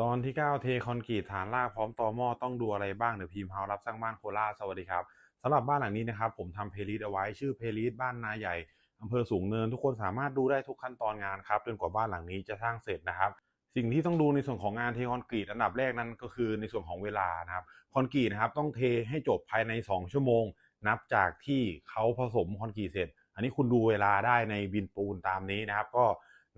ตอนที่ 9 เทคอนกรีตฐานรากพร้อมตอหม้อต้องดูอะไรบ้างเดี๋ยวพิมพ์เฮารับสร้างบ้านโคราชสวัสดีครับสำหรับบ้านหลังนี้นะครับผมทำเพลย์ลิสต์เอาไว้ชื่อเพลย์ลิสต์บ้านนาใหญ่อำเภอสูงเนิน ทุกคนสามารถดูได้ทุกขั้นตอนงานครับจนกว่าบ้านหลังนี้จะสร้างเสร็จนะครับสิ่งที่ต้องดูในส่วนของงานเทคอนกรีตอันดับแรกนั้นก็คือในส่วนของเวลานะครับคอนกรีตนะครับต้องเทให้จบภายใน 2 ชั่วโมง นับจากที่เขาผสมคอนกรีตเสร็จ อันนี้คุณดูเวลาได้ในบินปูนตามนี้นะครับ ก็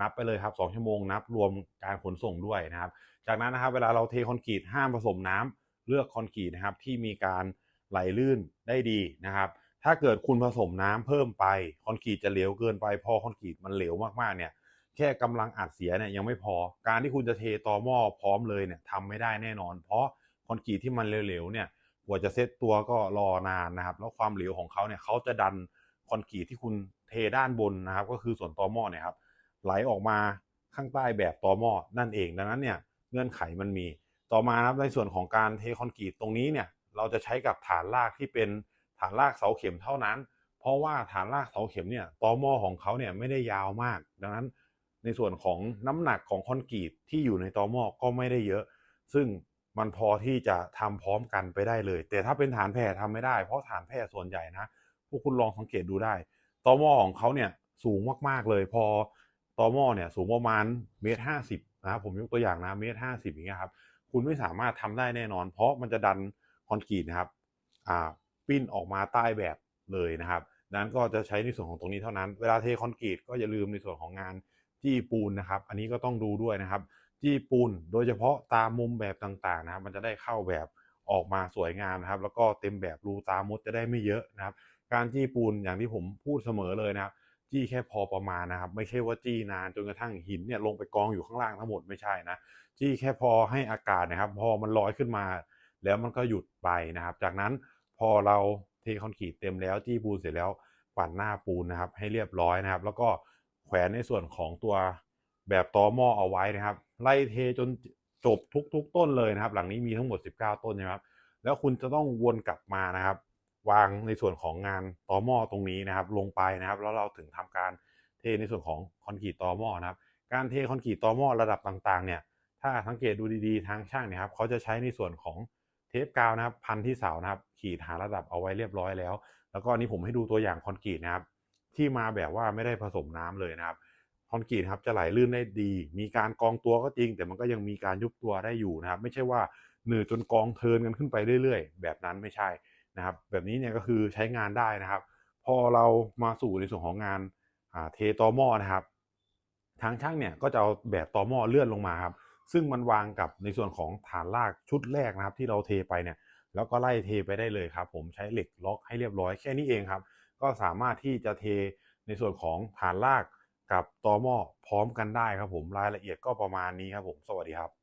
นับไปเลยครับ2ชั่วโมงนับรวมการขนส่งด้วยนะครับ จากนั้นนะครับเวลาเราเทคอนกรีตห้ามผสมน้ำเลือกคอนกรีตนะครับที่มีการไหลลื่นได้ดีนะครับ ถ้าเกิดคุณผสมน้ำเพิ่มไปคอนกรีตจะเหลวเกินไปพอคอนกรีตมันเหลวมากๆเนี่ยแค่กำลังอัดเสียเนี่ยยังไม่พอ การที่คุณจะเทต่อหม้อพร้อมเลยเนี่ยทำไม่ได้แน่นอน เพราะคอนกรีตที่มันเหลวๆเนี่ยกว่าจะเซตตัวก็รอนานนะครับ แล้วความเหลวของเขาเนี่ยเขาจะดันคอนกรีตที่คุณเทด้านบนนะครับ ก็คือส่วนต่อหม้อเนี่ยครับ ไหลออกมาข้างใต้แบบต่อหม้อนั่นเอง ดังนั้นเนี่ยเงื่อนไขมันมี ต่อมานะครับในส่วนของการเทคอนกรีตตรงนี้เนี่ยเราจะใช้กับฐานรากที่เป็นฐานรากเสาเข็มเท่านั้น เพราะว่าฐานรากเสาเข็มเนี่ยต่อหม้อของเขาเนี่ยไม่ได้ยาวมาก ดังนั้นในส่วนของน้ำหนักของคอนกรีตที่อยู่ในต่อหม้อก็ไม่ได้เยอะ ซึ่งมันพอที่จะทำพร้อมกันไปได้เลย แต่ถ้าเป็นฐานแผ่ทำไม่ได้เพราะฐานแผ่ส่วนใหญ่นะพวกคุณลองสังเกตดูได้ต่อหม้อของเขาเนี่ยสูงมากๆเลย พอ ตอหม้อเนี่ยสูงประมาณเมตรห้าสิบนะครับผมยกตัวอย่างนะเมตรห้าสิบอย่างเงี้ยครับคุณไม่สามารถทำได้แน่นอน เพราะมันจะดันคอนกรีตนะครับอ่าปิ้นออกมาใต้แบบเลยนะครับดังนั้นก็จะใช้ในส่วนของตรงนี้เท่านั้น เวลาเทคอนกรีตก็อย่าลืมในส่วนของงานจี้ปูนนะครับ อันนี้ก็ต้องดูด้วยนะครับจี้ปูนโดยเฉพาะตามมุมแบบต่างๆนะครับมันจะได้เข้าแบบออกมาสวยงามนะครับ แล้วก็เต็มแบบรูตามมดจะได้ไม่เยอะนะครับ การจี้ปูนอย่างที่ผมพูดเสมอเลยนะครับ จี้แค่พอประมาณนะครับ ไม่ใช่ว่าจี้นานจนกระทั่งหินเนี่ยลงไปกองอยู่ข้างล่างทั้งหมดไม่ใช่นะ จี้แค่พอให้อากาศนะครับ พอมันลอยขึ้นมา แล้วมันก็หยุดไปนะครับ จากนั้นพอเราเทคอนกรีตเต็มแล้วจี้ปูนเสร็จแล้วปั่นหน้าปูนนะครับ ให้เรียบร้อยนะครับ แล้วก็แขวนในส่วนของตัวแบบตอหม้อเอาไว้นะครับ ไล่เทจนจบทุก ๆ ต้นเลยนะครับ หลังนี้มีทั้งหมด 19 ต้นนะครับ แล้วคุณจะต้องวนกลับมานะครับ วางในส่วนของงานต่อหม้อตรงนี้นะครับ ลงไปนะครับ แล้วเราถึงทำการเทในส่วนของคอนกรีตต่อหม้อนะครับ การเทคอนกรีตต่อหม้อระดับต่างๆเนี่ยถ้าสังเกตดูดีๆทางช่างเนี่ยครับเขาจะใช้ในส่วนของเทปกาวนะครับ พันที่เสานะครับ ขีดหาระดับเอาไว้เรียบร้อยแล้ว แล้วก็อันนี้ผมให้ดูตัวอย่างคอนกรีตนะครับ ที่มาแบบว่าไม่ได้ผสมน้ำเลยนะครับคอนกรีตครับจะไหลลื่นได้ดี มีการกองตัวก็จริง แต่มันก็ยังมีการยุบตัวได้อยู่นะครับ ไม่ใช่ว่าหนืดจนกองเทินกันขึ้นไปเรื่อยๆ แบบนั้นไม่ใช่ นะครับ แบบนี้เนี่ยก็คือใช้งานได้นะครับ พอเรามาสู่ในส่วนของงานเทตอหม้อนะครับ ทางช่างเนี่ยก็จะเอาแบบตอหม้อเลื่อนลงมาครับซึ่งมันวางกับในส่วนของฐานรากชุดแรกนะครับ ที่เราเทไปเนี่ยแล้วก็ไล่เทไปได้เลยครับ ผมใช้เหล็กล็อกให้เรียบร้อยแค่นี้เองครับ ก็สามารถที่จะเทในส่วนของฐานรากกับตอหม้อพร้อมกันได้ครับผมรายละเอียดก็ประมาณนี้ครับผมสวัสดีครับ